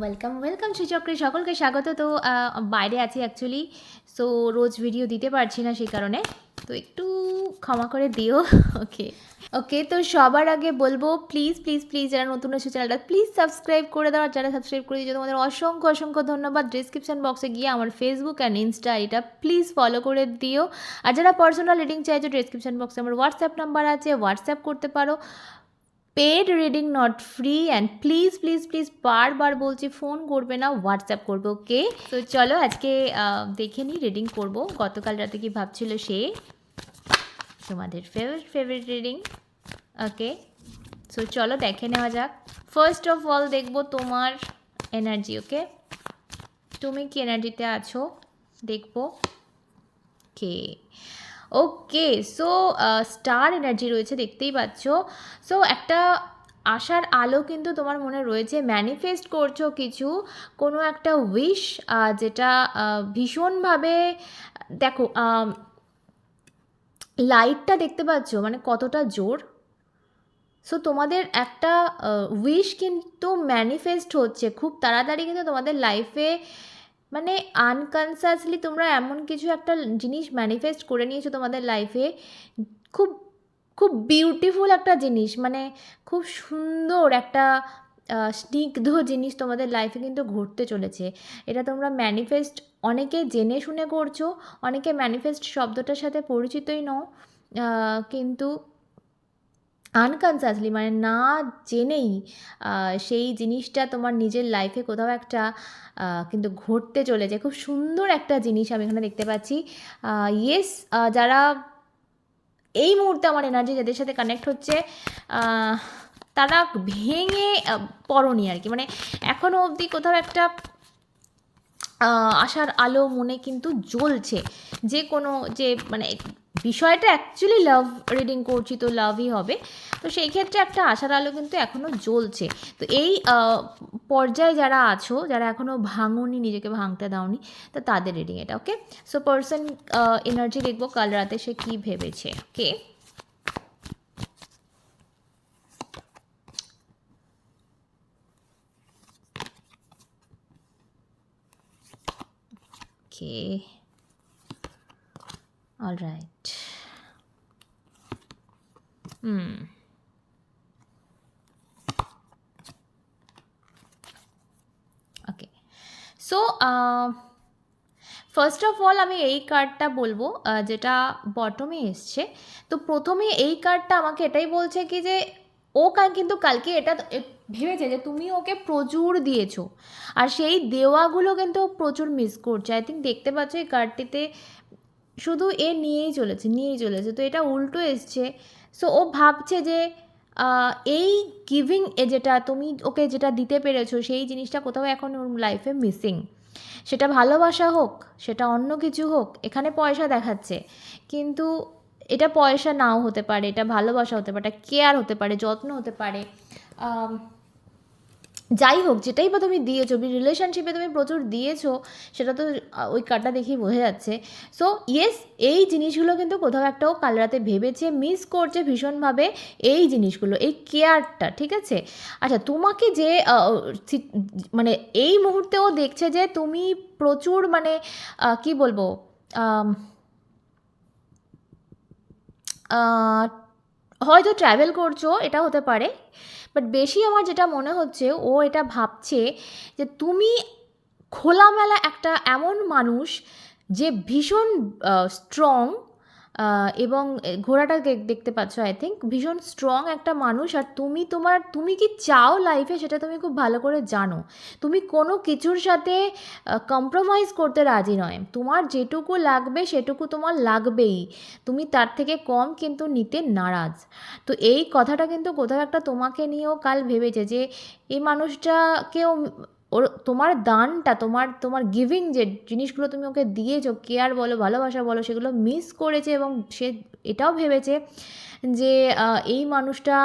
Welcome welcome শ্রীচক্রে সকলকে স্বাগত। তো বাইরে আছি অ্যাকচুয়ালি সো রোজ ভিডিও দিতে পারছি না সেই কারণে। তো, একটু ক্ষমা করে দিও। ওকে ওকে তো সবার আগে বলব প্লিজ প্লিজ প্লিজ যারা নতুন এসে চ্যানেলটা প্লিজ সাবস্ক্রাইব করে দাও। আর যারা সাবস্ক্রাইব করে দিয়েছ তোমাদের অসংখ্য অসংখ্য ধন্যবাদ ডিসক্রিপশন বক্সে গিয়ে আমার ফেসবুক অ্যান্ড ইনস্টা এটা প্লিজ ফলো করে দিও। আর যারা পার্সোনাল রিডিং চাইছো ডিসক্রিপশন বক্সে আমার হোয়াটসঅ্যাপ নাম্বার আছে হোয়াটসঅ্যাপ করতে পারো। Paid reading not free and please please please বারবার বলছি ফোন করবে না হোয়াটসঅ্যাপ করবে ওকে তো চলো আজকে দেখে নিই রিডিং করব। গতকাল রাতে কি ভাবছিল সে? তোমাদের favourite favourite reading okay so চলো দেখে নেওয়া যাক। ফার্স্ট অফ অল দেখব তোমার এনার্জি ওকে তুমি কি এনার্জিতে আছো? দেখব। Okay okay so star energy রয়েছে, দেখতেই পাচ্ছ। সো একটা আশার আলো কিন্তু তোমার মনে রয়েছে ম্যানিফেস্ট করছ কিছু, কোনো একটা উইশ যেটা ভীষণভাবে, দেখো লাইটটা দেখতে পাচ্ছ মানে কতটা জোর। সো তোমাদের একটা উইশ কিন্তু ম্যানিফেস্ট হচ্ছে, খুব তাড়াতাড়ি কিন্তু তোমাদের লাইফে মানে আনকনসাসলি তোমরা এমন কিছু একটা জিনিস ম্যানিফেস্ট করে নিয়েছো তোমাদের লাইফে খুব খুব বিউটিফুল একটা জিনিস মানে খুব সুন্দর একটা স্নিগ্ধ জিনিস তোমাদের লাইফে কিন্তু ঘটতে চলেছে। এটা তোমরা ম্যানিফেস্ট অনেকে জেনে শুনে করছ, অনেকে ম্যানিফেস্ট শব্দটার সাথে পরিচিতই নও কিন্তু আনকনসাসলি মানে না জেনেই সেই জিনিসটা তোমার নিজের লাইফে কোথাও একটা কিন্তু ঘটতে চলেছে। খুব সুন্দর একটা জিনিস আমি এখানে দেখতে পাচ্ছি। ইয়েস যারা এই মুহূর্তে আমার এনার্জি যাদের সাথে কানেক্ট হচ্ছে তারা ভেঙে পড়নি আর কি। মানে এখনও অবধি কোথাও একটা আশার আলো মনে কিন্তু জ্বলছে। যে কোনো, যে মানে বিষয়টা অ্যাকচুয়ালি লাভ রিডিং করছি তো লাভই হবে তো সেই ক্ষেত্রে একটা আশার আলো কিন্তু এখনও জ্বলছে তো এই পর্যায়ে যারা আছো, যারা এখনও ভাঙনি, নিজেকে ভাঙতে দাওনি, তো তাদের রিডিং এটা ওকে সো পার্সন এনার্জি দেখব কাল রাতে সে কী ভেবেছে okay Okay. All right. Hmm. Okay so first of all আমি এই কার্ডটা বলব যেটা বটমে এসছে। তো প্রথমে এই কার্ডটা আমাকে এটাই বলছে কি যে, ও কিন্তু কালকে এটা ভেবেছে যে তুমি ওকে প্রচুর দিয়েছ। আর সেই দেওয়াগুলো কিন্তু প্রচুর মিস করছে। আই থিঙ্ক দেখতে পাচ্ছ এই কার্ডটিতে শুধু এ নিয়েই চলেছে নিয়েই চলেছে। তো এটা উল্টো এসছে। সো ও ভাবছে যে এই গিভিং এ যেটা তুমি ওকে যেটা দিতে পেরেছ, সেই জিনিসটা কোথাও এখন ওর লাইফে মিসিং সেটা ভালোবাসা হোক, সেটা অন্য কিছু হোক, এখানে পয়সা দেখাচ্ছে। কিন্তু এটা পয়সা নাও হতে পারে, এটা ভালোবাসা হতে পারে, এটা কেয়ার হতে পারে, যত্ন হতে পারে। যাই হোক, যেটাই বা তুমি দিয়েছ রিলেশনশিপে তুমি প্রচুর দিয়েছ, সেটা তো ওই কার্ডটা দেখেই বোঝা যাচ্ছে। সো ইয়েস এই জিনিসগুলো কিন্তু কোথাও একটাও কাল রাতে ভেবেছে মিস করছে ভীষণভাবে এই জিনিসগুলো, এই কেয়ারটা ঠিক আছে? আচ্ছা তোমাকে যে মানে এই মুহূর্তেও দেখছে যে তুমি প্রচুর মানে কি বলব হয়তো ট্রাভেল করছ এটা হতে পারে। বাট বেশি আমার যেটা মনে হচ্ছে, ও এটা ভাবছে যে তুমি খোলামেলা একটা এমন মানুষ যে ভীষণ স্ট্রং এবং ঘোড়াটা দেখতে পাচ্ছ আই থিঙ্ক ভীষণ স্ট্রং একটা মানুষ। আর তুমি তোমার, তুমি কি চাও লাইফে সেটা তুমি খুব ভালো করে জানো। তুমি কোনো কিছুর সাথে কম্প্রোমাইজ করতে রাজি নয়। তোমার যেটুকু লাগবে, সেটুকু তোমার লাগবেই। তুমি তার থেকে কম কিন্তু নিতে নারাজ। তো এই কথাটা কিন্তু কোথাও একটা তোমাকে নিয়েও কাল ভেবেছে যে, এই মানুষটাকেও ওর, তোমার দানটা, তোমার তোমার গিভিং যে জিনিসগুলো তুমি ওকে দিয়েছ কেয়ার বলো, ভালোবাসা বলো, সেগুলো মিস করেছে এবং সে এটাও ভেবেছে যে এই মানুষটা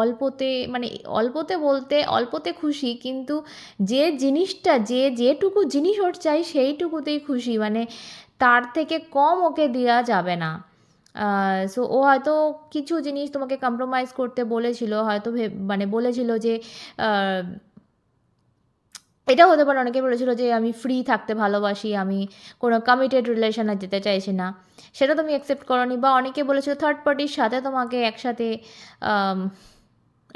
অল্পতে মানে অল্পতে বলতে অল্পতে খুশি, কিন্তু যে জিনিসটা, যে যেটুকু জিনিস ওর চাই সেইটুকুতেই খুশি মানে তার থেকে কম ওকে দেওয়া যাবে না। সো ও হয়তো কিছু জিনিস তোমাকে কম্প্রোমাইজ করতে বলেছিল, হয়তো মানে বলেছিল যে এটাও হতে পারে, অনেকে বলেছিল যে আমি ফ্রি থাকতে ভালোবাসি, আমি কোনো কমিটেড রিলেশনে যেতে চাইছি না। সেটা তুমি অ্যাকসেপ্ট করনি বা অনেকে বলেছিল থার্ড পার্টির সাথে তোমাকে একসাথে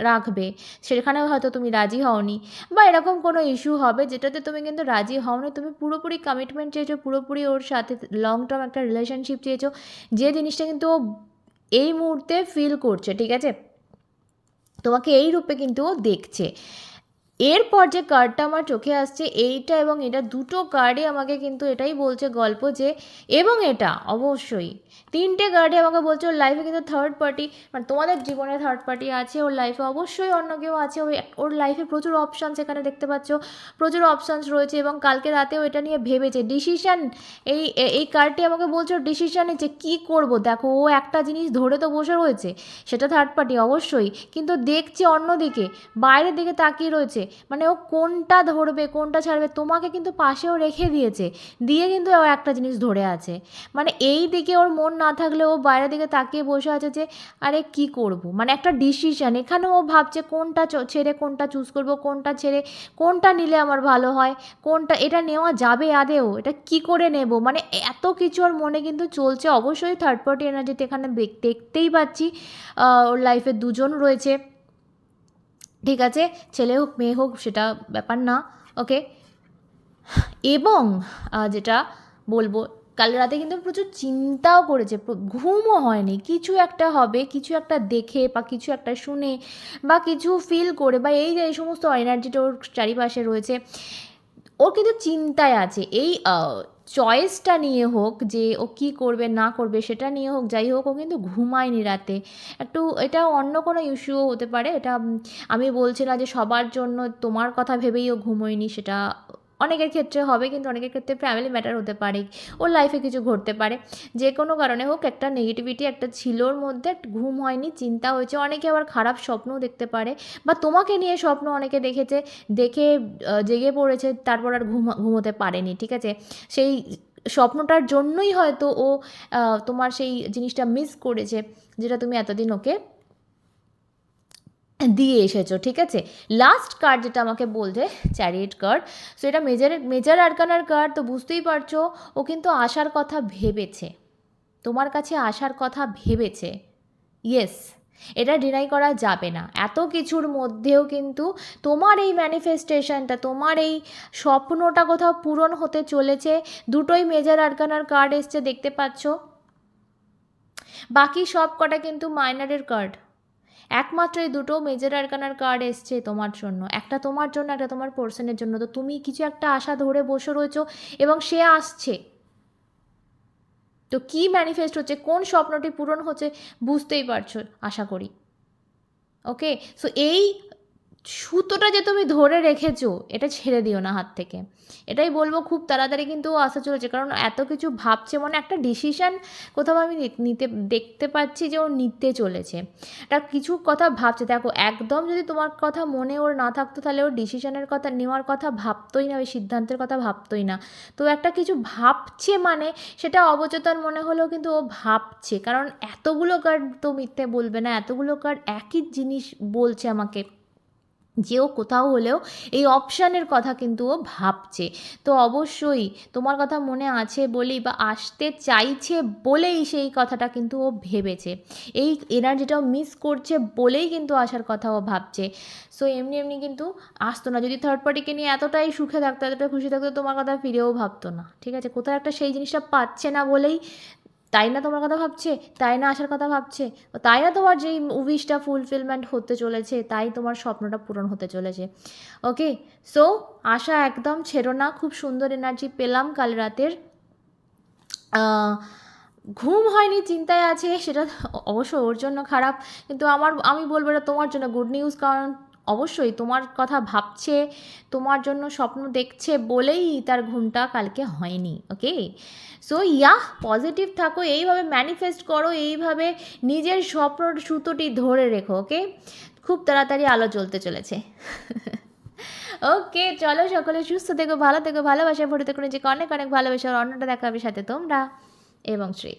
রাখবে, সেখানেও হয়তো তুমি রাজি হওনি বা এরকম কোনো ইস্যু হবে যেটাতে তুমি কিন্তু রাজি হওনি, তুমি পুরোপুরি কমিটমেন্ট চেয়েছো, পুরোপুরি ওর সাথে লং টার্ম একটা রিলেশনশিপ চেয়েছো, যে জিনিসটা কিন্তু ও এই মুহূর্তে ফিল করছে, ঠিক আছে? তোমাকে এই রূপে কিন্তু ও দেখছে। এরপর যে কার্ডটা আমার চোখে আসছে, এইটা এবং এটা দুটো কার্ডই আমাকে কিন্তু এটাই বলছে গল্প যে, এবং এটা অবশ্যই। তিনটে কার্ডে আমাকে বলছে ওর লাইফে কিন্তু থার্ড পার্টি মানে তোমাদের জীবনে থার্ড পার্টি আছে, ওর লাইফে অবশ্যই অন্য কেউ আছে, ওই ওর লাইফে প্রচুর অপশানস এখানে দেখতে পাচ্ছ, প্রচুর অপশানস রয়েছে এবং কালকে রাতেও এটা নিয়ে ভেবেছে। ডিসিশান এই এই কার্ডটি আমাকে বলছে ওর ডিসিশান নিচ্ছে কী করব? দেখো, ও একটা জিনিস ধরে তো বসে রয়েছে, সেটা থার্ড পার্টি অবশ্যই, কিন্তু দেখছে অন্যদিকে, বাইরের দিকে তাকিয়ে রয়েছে মানে ও কোনটা ধরবে, কোনটা ছাড়বে, তোমাকে কিন্তু পাশেও রেখে দিয়েছে। দিয়ে কিন্তু ও একটা জিনিস ধরে আছে। মানে এই দিকে ওর মন না থাকলে ও বাইরের দিকে তাকিয়ে বসে আছে যে, আরে কি করব? মানে একটা ডিসিশন এখানে ও ভাবছে কোনটা ছেড়ে কোনটা চুজ করব, কোনটা ছেড়ে কোনটা নিলে আমার ভালো হয়, কোনটা, এটা নেওয়া যাবে আদেও, এটা কি করে নেব? মানে এত কিছু ওর মনে কিন্তু চলছে। অবশ্যই থার্ড পার্টি এনার্জিতে এখানে দেখ- দেখতেই পাচ্ছি ওর লাইফে দুজন রয়েছে। ঠিক আছে, ছেলে হোক, মেয়ে হোক, সেটা ব্যাপার না ওকে এবং যেটা বলব, কাল রাতে কিন্তু প্রচুর চিন্তাও করেছে ঘুমও হয়নি, কিছু একটা হবে, কিছু একটা দেখে বা কিছু একটা শুনে বা কিছু ফিল করে বা এই যে, এই সমস্ত এনার্জিটা ওর চারিপাশে রয়েছে, ওর কিন্তু চিন্তায় আছে, এই চয়েসটা নিয়ে হোক, যে ও কি করবে, না করবে, সেটা নিয়ে হোক, যাই হোক, ও কিন্তু ঘুমায়নি রাতে। একটু এটা অন্য কোনো ইস্যুও হতে পারে। এটা আমি বলছি না যে সবার জন্য তোমার কথা ভেবেই ও ঘুমোয়নি, সেটা অনেকের ক্ষেত্রে হবে, কিন্তু অনেকের ক্ষেত্রে ফ্যামিলি ম্যাটার হতে পারে, ওর লাইফে কিছু ঘটতে পারে। যে কোনো কারণে হোক, একটা নেগেটিভিটি একটা ছিল ওর মধ্যে ঘুম হয়নি, চিন্তা হয়েছে, অনেকে আবার খারাপ স্বপ্নও দেখতে পারে। বা তোমাকে নিয়ে স্বপ্ন অনেকে দেখেছে, দেখে জেগে পড়েছে, তারপর আর ঘুম, ঘুমোতে পারেনি, ঠিক আছে? সেই স্বপ্নটার জন্যই হয়তো ও তোমার সেই জিনিসটা মিস করেছে, যেটা তুমি এতদিন ওকে দিয়ে এসেছ, ঠিক আছে? লাস্ট কার্ড যেটা আমাকে বলছে চ্যারিয়েট কার্ড সো এটা মেজার মেজার আরকানার কার্ড তো বুঝতেই পারছ, ও কিন্তু আসার কথা ভেবেছে। তোমার কাছে আসার কথা ভেবেছে। ইয়েস এটা ডিনাই করা যাবে না। এত কিছুর মধ্যেও কিন্তু তোমার এই ম্যানিফেস্টেশনটা তোমার এই স্বপ্নটা কোথাও পূরণ হতে চলেছে, দুটোই মেজার আরকানার কার্ড এসছে, দেখতে পাচ্ছ। বাকি সব কটা কিন্তু মাইনারের কার্ড একমাত্র এই দুটো মেজর আরকানার কার্ড এসছে তোমার জন্য। একটা তোমার জন্য, একটা তোমার পার্সনের জন্য। তো তুমি কিছু একটা আশা ধরে বসে রয়েছো এবং সে আসছে। তো কি ম্যানিফেস্ট হচ্ছে, কোন স্বপ্নটি পূরণ হচ্ছে, বুঝতেই পারছ, আশা করি। ওকে সো এই সুতোটা যে তুমি ধরে রেখেছো, এটা ছেড়ে দিও না হাত থেকে। এটাই বলব খুব তাড়াতাড়ি কিন্তু আসা চলেছে, কারণ এত কিছু ভাবছে মানে একটা ডিসিশান কোথাও আমি নিতে, দেখতে পাচ্ছি যে ও নিতে চলেছে। এটা কিছু কথা ভাবছে, দেখো একদম যদি তোমার কথা মনে ওর না থাকতো তাহলে ওর ডিসিশনের কথা, নেওয়ার কথা ভাবতোই না, ওই সিদ্ধান্তের কথা ভাবতোই না। তো একটা কিছু ভাবছে মানে সেটা অবচেতন মনে হলেও কিন্তু ও ভাবছে, কারণ এতগুলো কার্ড তো মিথ্যে বলবে না, এতগুলো কার্ড একই জিনিস বলছে আমাকে। যে ও কোথাও হলেও এই অপশানের কথা কিন্তু ও ভাবছে। তো অবশ্যই তোমার কথা মনে আছে বলেই বা আসতে চাইছে বলেই সেই কথাটা কিন্তু ও ভেবেছে। এই এনার্জিটাও মিস করছে বলেই কিন্তু আসার কথা ও ভাবছে। সো এমনি এমনি কিন্তু আসতো না। যদি থার্ড পার্টিকে নিয়ে এতটাই সুখে থাকতো এতটা খুশি থাকতো, তোমার কথা ফিরেও ভাবতো না। ঠিক আছে? কোথাও একটা সেই জিনিসটা পাচ্ছে না বলেই তাই না তোমার কথা ভাবছে? তাই না আসার কথা ভাবছে? তাই না তোমার যেই উইশটা ফুলফিলমেন্ট হতে চলেছে, তাই তোমার স্বপ্নটা পূরণ হতে চলেছে। ওকে সো আশা একদম ছেড়ো না, খুব সুন্দর এনার্জি পেলাম কাল রাতের। ঘুম হয়নি, চিন্তায় আছে, সেটা অবশ্য ওর জন্য খারাপ। কিন্তু আমার, আমি বলব এটা তোমার জন্য গুড নিউজ কারণ অবশ্যই তোমার কথা ভাবছে, তোমার জন্য স্বপ্ন দেখছে বলেই তার ঘুমটা কালকে হয়নি ওকে সো ইয়া পজিটিভ থাকো, এইভাবে ম্যানিফেস্ট করো, এইভাবে নিজের স্বপ্ন সুতোটি ধরে রেখো ওকে খুব তাড়াতাড়ি আলো জ্বলতে চলেছে। ওকে চলো সকলে সুস্থ থেকো, ভালো থেকো, ভালোবাসা, ভরে থেকো, নিজেকে অনেক অনেক ভালোবাসা অন্যটা দেখাবে সাথে তোমরা এবং শ্রী।